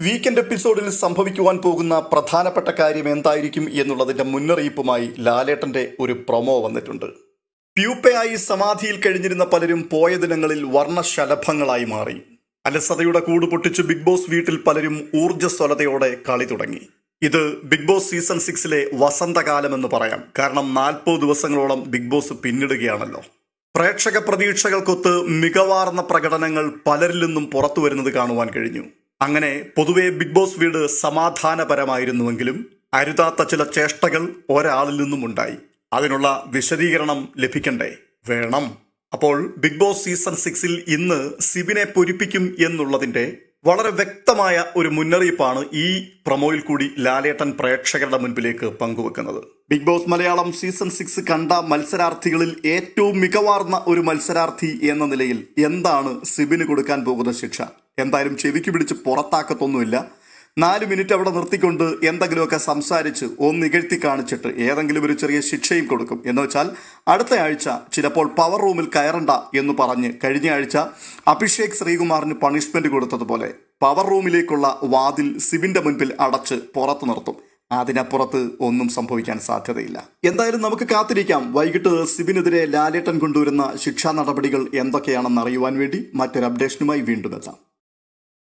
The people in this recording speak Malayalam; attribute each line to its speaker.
Speaker 1: വീക്കെൻഡ് എപ്പിസോഡിൽ സംഭവിക്കുവാൻ പോകുന്ന പ്രധാനപ്പെട്ട കാര്യം എന്തായിരിക്കും എന്നുള്ളതിന്റെ മുന്നറിയിപ്പുമായി ലാലേട്ടന്റെ ഒരു പ്രൊമോ വന്നിട്ടുണ്ട്. പ്യൂപ്പയായി സമാധിയിൽ കഴിഞ്ഞിരുന്ന പലരും പോയ ദിനങ്ങളിൽ വർണശലഭങ്ങളായി മാറി. അലസതയുടെ കൂട് പൊട്ടിച്ച് ബിഗ് ബോസ് വീട്ടിൽ പലരും ഊർജസ്വലതയോടെ കളി തുടങ്ങി. ഇത് ബിഗ് ബോസ് സീസൺ സിക്സിലെ വസന്തകാലം എന്ന് പറയാം. കാരണം നാൽപ്പത് ദിവസങ്ങളോളം ബിഗ് ബോസ് പിന്നിടുകയാണല്ലോ. പ്രേക്ഷക പ്രതീക്ഷകൾക്കൊത്ത് മികവാർന്ന പ്രകടനങ്ങൾ പലരിൽ നിന്നും പുറത്തു വരുന്നത് കാണുവാൻ കഴിഞ്ഞു. അങ്ങനെ പൊതുവെ ബിഗ് ബോസ് വീട് സമാധാനപരമായിരുന്നുവെങ്കിലും അരുതാത്ത ചില ചേഷ്ടകൾ ഒരാളിൽ നിന്നും ഉണ്ടായി. അതിനുള്ള വിശദീകരണം ലഭിക്കണ്ടേ? വേണം. അപ്പോൾ ബിഗ് ബോസ് സീസൺ സിക്സിൽ ഇന്ന് സിബിനെ പൊരിപ്പിക്കും എന്നുള്ളതിന്റെ വളരെ വ്യക്തമായ ഒരു മുന്നറിയിപ്പാണ് ഈ പ്രൊമോയിൽ കൂടി ലാലേട്ടൻ പ്രേക്ഷകരുടെ മുൻപിലേക്ക് പങ്കുവെക്കുന്നത്. Big Boss Malayalam season six കണ്ട മത്സരാർത്ഥികളിൽ ഏറ്റവും മികവാർന്ന ഒരു മത്സരാർത്ഥി എന്ന നിലയിൽ എന്താണ് സിബിന് കൊടുക്കാൻ പോകുന്ന ശിക്ഷ? എന്തായാലും ചെവിക്ക് പിടിച്ച് പുറത്താക്കത്തൊന്നുമില്ല. നാല് മിനിറ്റ് അവിടെ നിർത്തിക്കൊണ്ട് എന്തെങ്കിലുമൊക്കെ സംസാരിച്ച് ഒന്ന് നികഴ്ത്തി കാണിച്ചിട്ട് ഏതെങ്കിലും ഒരു ചെറിയ ശിക്ഷയും കൊടുക്കും. എന്ന് വെച്ചാൽ അടുത്ത ആഴ്ച ചിലപ്പോൾ പവർ റൂമിൽ കയറണ്ട എന്ന് പറഞ്ഞ് കഴിഞ്ഞ ആഴ്ച അഭിഷേക് ശ്രീകുമാറിന് പണിഷ്മെന്റ് കൊടുത്തതുപോലെ പവർ റൂമിലേക്കുള്ള വാതിൽ സിബിന്റെ മുൻപിൽ അടച്ച് പുറത്തു നിർത്തും. അതിനപ്പുറത്ത് ഒന്നും സംഭവിക്കാൻ സാധ്യതയില്ല. എന്തായാലും നമുക്ക് കാത്തിരിക്കാം. വൈകിട്ട് സിബിനെതിരെ ലാലേട്ടൻ കൊണ്ടുവരുന്ന ശിക്ഷാ നടപടികൾ എന്തൊക്കെയാണെന്ന് അറിയുവാൻ വേണ്ടി മറ്റൊരു അപ്ഡേഷനുമായി വീണ്ടും എത്താം.